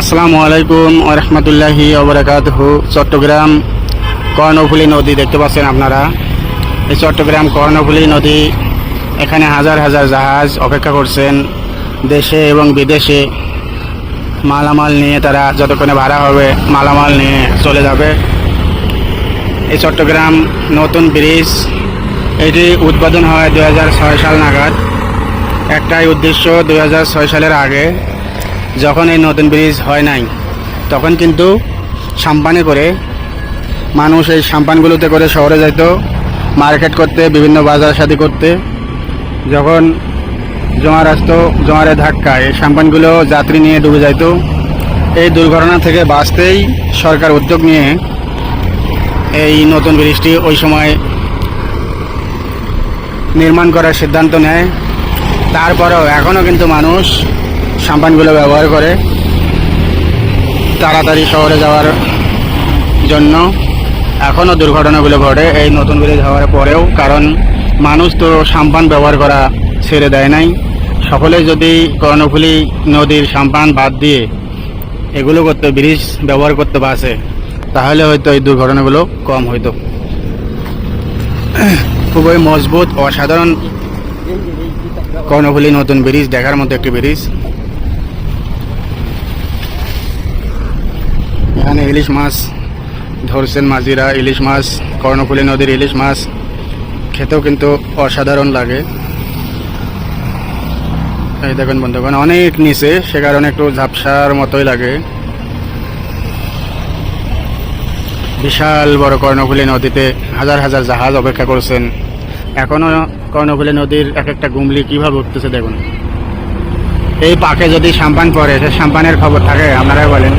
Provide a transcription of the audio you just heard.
আসসালামু আলাইকুম ওরহমতুল্লাহি ওবরাকাতহ চট্টগ্রাম কর্ণফুলী নদী দেখতে পাচ্ছেন আপনারা। এই চট্টগ্রাম কর্ণফুলী নদী এখানে হাজার হাজার জাহাজ অপেক্ষা করছেন দেশে এবং বিদেশে। মালামাল নিয়ে তারা যতক্ষণে ভাড়া হবে, মালামাল নিয়ে চলে যাবে। এই চট্টগ্রাম নতুন ব্রিজ, এটি উদ্বোধন হয় দু হাজার ছয় সাল নাগাদ। একটাই উদ্দেশ্য দু হাজার ছয় সালের আগে যখন এই নতুন ব্রিজ হয় নাই, তখন কিন্তু সাম্পানে করে মানুষ এই সাম্পানগুলোতে করে শহরে যেত মার্কেট করতে, বিভিন্ন বাজার সাথী করতে। যখন জোয়ার আসতো জোয়ারের ধাক্কায় এই সাম্পানগুলো যাত্রী নিয়ে ডুবে যেত এই দুর্ঘটনা থেকে বাঁচতেই সরকার উদ্যোগ নিয়ে এই নতুন ব্রিজটি ওই সময় নির্মাণ করার সিদ্ধান্ত নেয়। তারপরেও এখনও কিন্তু মানুষ সাম্পানগুলো ব্যবহার করে তাড়াতাড়ি শহরে যাওয়ার জন্য। এখনও দুর্ঘটনাগুলো ঘটে এই নতুন ব্রিজ হওয়ার পরেও, কারণ মানুষ তো সাম্পান ব্যবহার করা ছেড়ে দেয় নাই। সকলে যদি কর্ণফুলী নদীর সাম্পান বাদ দিয়ে এগুলো করতে, ব্রিজ ব্যবহার করতে বাসে তাহলে হয়তো এই দুর্ঘটনাগুলো কম হইতো। খুবই মজবুত, অসাধারণ কর্ণফুলী নতুন ব্রিজ, দেখার মতো একটি ব্রিজ। এখানে ইলিশ মাছ ধরছেন মাঝিরা, ইলিশ মাছ, কর্ণফুলী নদীর ইলিশ মাছ। খেতেও কিন্তু অসাধারণ লাগে। এই দেখুন বন্ধুগণ, অনেক নিচে, সে কারণে একটু ঝাপসার মতোই লাগে। বিশাল বড় কর্ণফুলী নদীতে হাজার হাজার জাহাজ অপেক্ষা করছেন। এখনও কর্ণফুলী নদীর এক একটা গুমলি কীভাবে উঠতেছে দেখুন। এই পাকে যদি সাম্পান পড়ে, সে সাম্পানের খবর থাকে, আপনারাই বলেন।